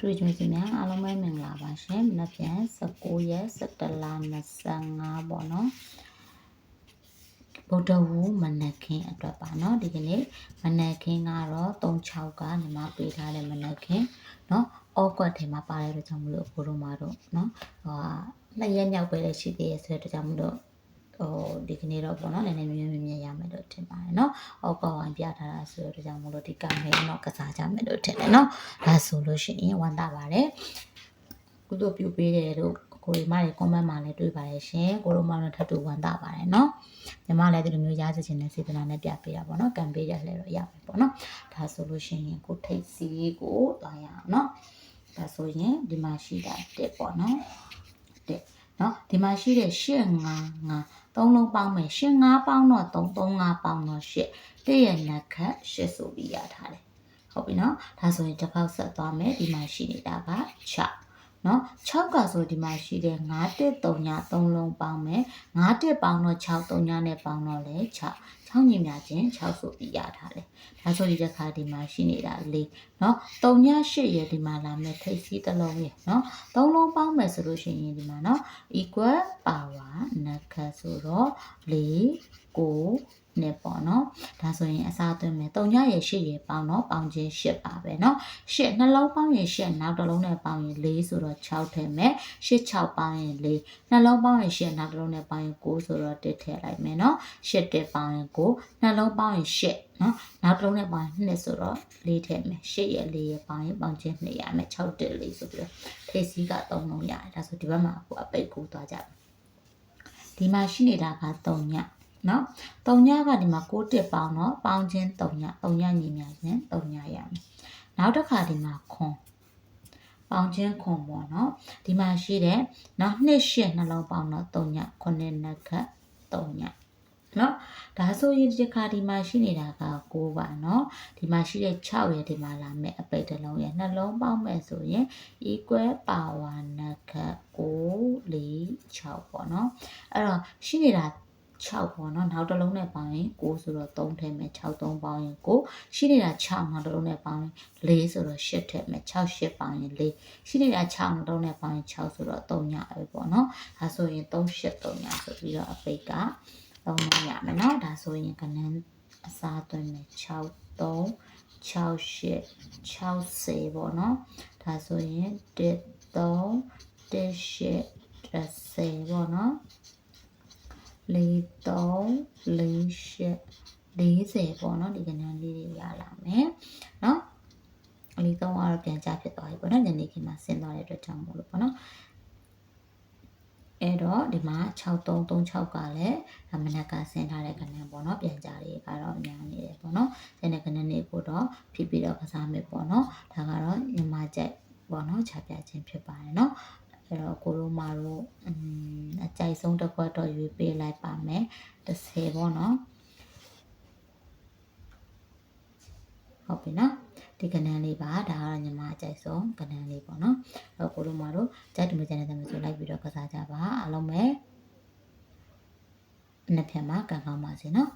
တွေ့ကြုံစီများအားလုံးပဲမင်္ဂလာပါရှင်။မနက်ဖြန်16ရက်17လ25ပေါ့နော်။ဗုဒ္ဓဟူမနက်ခင်းအတွက်ပါနော်။ဒီကနေ့မနက်ခင်းကတော့36ကညီမပေးထားတဲ့မနက်ခင်းနော်။အော့ကွက်ထဲမှာပါတဲ့အတွက်ကြောင့်မလို့ဘိုးတို့မတို့နော်။ဟိုကနှစ်ရက်မြောက်ပဲလည်းရှိသေးရဲ့ဆိုတဲ့အတွက်ကြောင့်မလို့ ဟိုဒီကနေ့တော့ပေါ့နော်နည်းနည်းမြင်မြင်မြင်ရမယ်လို့ထင်ပါတယ်နော်။အောက်ကောင်းအောင်ပြထားတာဆိုတော့ကြောင့်မလို့ဒီကမဲတော့ကစားကြမယ်လို့ထင်တယ်နော်။ဒါဆိုလို့ရှိရင်ဝမ်းသာပါတယ်။ကုသိုလ်ပြုပေးတယ်လို့ကိုရီမတွေ comment မှာလည်းတွေ့ပါတယ်ရှင်။ကိုရောမလည်းထပ်တူဝမ်းသာပါတယ်နော်။ညီမလည်းဒီလိုမျိုးရစေချင်တဲ့စေတနာနဲ့ပြပေးတာပေါ့နော်။ကံပေးရလဲတော့ရမယ်ပေါ့နော်။ဒါဆိုလို့ရှိရင်ကိုထိတ်စီကိုတွားရအောင်နော်။ဒါဆိုရင်ဒီမှာရှိတာတက်ပေါ့နော်။တက်နော်ဒီမှာရှိတဲ့၈၅၅ 3လုံးပေါင်းမယ်8 5ပေါင်းတော့3 3 5ပေါင်းတော့8တည့်ရနက်ခတ်8ဆိုပြီးရထားတယ်ဟုတ်ပြီနော်ဒါဆိုရင်တစ်ပေါက်ဆက်သွားမယ်ဒီမှာရှိနေတာက6 နော်6ကဆိုဒီမှာရှိတဲ့9တက်3ည3လုံးပေါင်းမယ်9တက်ပေါင်းတော့6 3ညနဲ့ပေါင်းတော့လေ6 6ညင်များချင်း6ဆိုပြီးရထားတယ်ဒါဆိုဒီတစ်ခါဒီမှာရှိနေတာ၄နော်3ည8ရဒီမှာလာမယ်ထိပ်စီးတစ်လုံးရနော်3လုံးပေါင်းမယ်ဆိုလို့ရှိရင်ဒီမှာနော် equal power နက်ခတ်ဆိုတော့4 ကိုနှစ်ပေါ့နော်ဒါဆိုရင်အစားသွင်းမယ်၃ညရေ၈ရေပေါင်းတော့ပေါင်းချင်း၈ပါပဲနော်၈နှလုံးပေါင်းရင်၈နောက်တစ်လုံးနဲ့ပေါင်းရင်၄ဆိုတော့6ထည့်မယ်၈6ပေါင်းရင်၄နှလုံးပေါင်းရင်၈နောက်တစ်လုံးနဲ့ပေါင်းရင်9ဆိုတော့1ထည့်လိုက်မယ်နော်၈တက်ပေါင်းရင်9နှလုံးပေါင်းရင်၈နော်နောက်တစ်လုံးနဲ့ပေါင်း2ဆိုတော့4ထည့်မယ်8ရဲ့4ရဲ့ပေါင်းရင်ပေါင်းချင်း2ရမယ်6တက်4ဆိုပြီးတော့ထိပ်စီးက3လုံးရတယ်ဒါဆိုဒီဘက်မှာကိုအပိတ်ကိုသွားကြဒီမှာရှိနေတာက3ည နော်3ညကဒီမှာ6တက်ပေါင်းတော့ပေါင်းချင်း3ည3ညညီများချင်း3ညရမယ်နောက်တစ်ခါဒီမှာခွန်ပေါင်းချင်းခွန်ပေါ့နော်ဒီမှာရှိတဲ့နောက်နှစ်ရှစ်နှလုံးပေါင်းတော့3ည9နှစ်ခတ်3ညနော်ဒါဆိုရင်ဒီခါဒီမှာရှိနေတာက9ပါနော်ဒီမှာရှိတဲ့6ရဲ့ဒီမှာလာမဲ့အပိတ်တစ်လုံးရဲ့နှလုံးပေါင်းမဲ့ဆိုရင် equal power နှစ်ခတ်9 4 6ပေါ့နော်အဲ့တော့ရှိနေတာ 6ပေါ့နော်နောက်တစ်လုံးနဲ့ပေါင်းရင်9ဆိုတော့3ထည့်မယ်6 3ပေါင်းရင်9ရှိနေတာ6နောက်တစ်လုံးနဲ့ပေါင်းရင်4ဆိုတော့8ထည့်မယ်6 8ပေါင်းရင်4ရှိနေတာ6နောက်တစ်လုံးနဲ့ပေါင်းရင်6ဆိုတော့3ညပဲပေါ့နော်ဒါဆိုရင်3 8 3ညဆိုပြီးတော့အပိတ်က3ညရမယ်နော်ဒါဆိုရင်ကနန်းအစားသွင်းမယ်6 3 6 8 60ပေါ့နော်ဒါဆိုရင်1 3 1 8 30ပေါ့နော် 4 3 4 40ပေါ့နော်ဒီကဏ္ဍလေးတွေရလာမယ်နော်အလီသုံးကတော့ပြန်ကြဖြစ်သွားပြီပေါ့နော်ညနေခင်းမှာဆင်းသွားတဲ့အတွက်ကြောင့်မို့လို့ပေါ့နော်အဲ့တော့ဒီမှာ6336ကလည်းမနက်ကဆင်းထားတဲ့ကဏ္ဍပေါ့နော်ပြန်ကြလေးကတော့အများနေတယ်ပေါ့နော်ဆင်းတဲ့ကဏ္ဍလေးကိုတော့ဖြည်းဖြည်းတော့ကစားမယ်ပေါ့နော်ဒါကတော့ညီမကြိုက်ပေါ့နော်ခြားပြခြင်းဖြစ်ပါတယ်နော်အဲ့တော့ကိုရိုမာတို့အင်း ကြိုက်ဆုံးတစ်ခွက်တော့ရွေးပေးလိုက်ပါမယ်30ပေါ့နော်ဟုတ်ပြီနော်ဒီကဏ္ဍလေးပါဒါကတော့ညီမအကြိုက်ဆုံးကဏ္ဍလေးပေါ့နော်အဲ့ကိုရိုမာတို့ကြိုက်တူမကြတဲ့တမဆိုလိုက်ပြီးတော့ကစားကြပါအားလုံးပဲနှစ်ဖြတ်မှာကံကောင်းပါစေနော်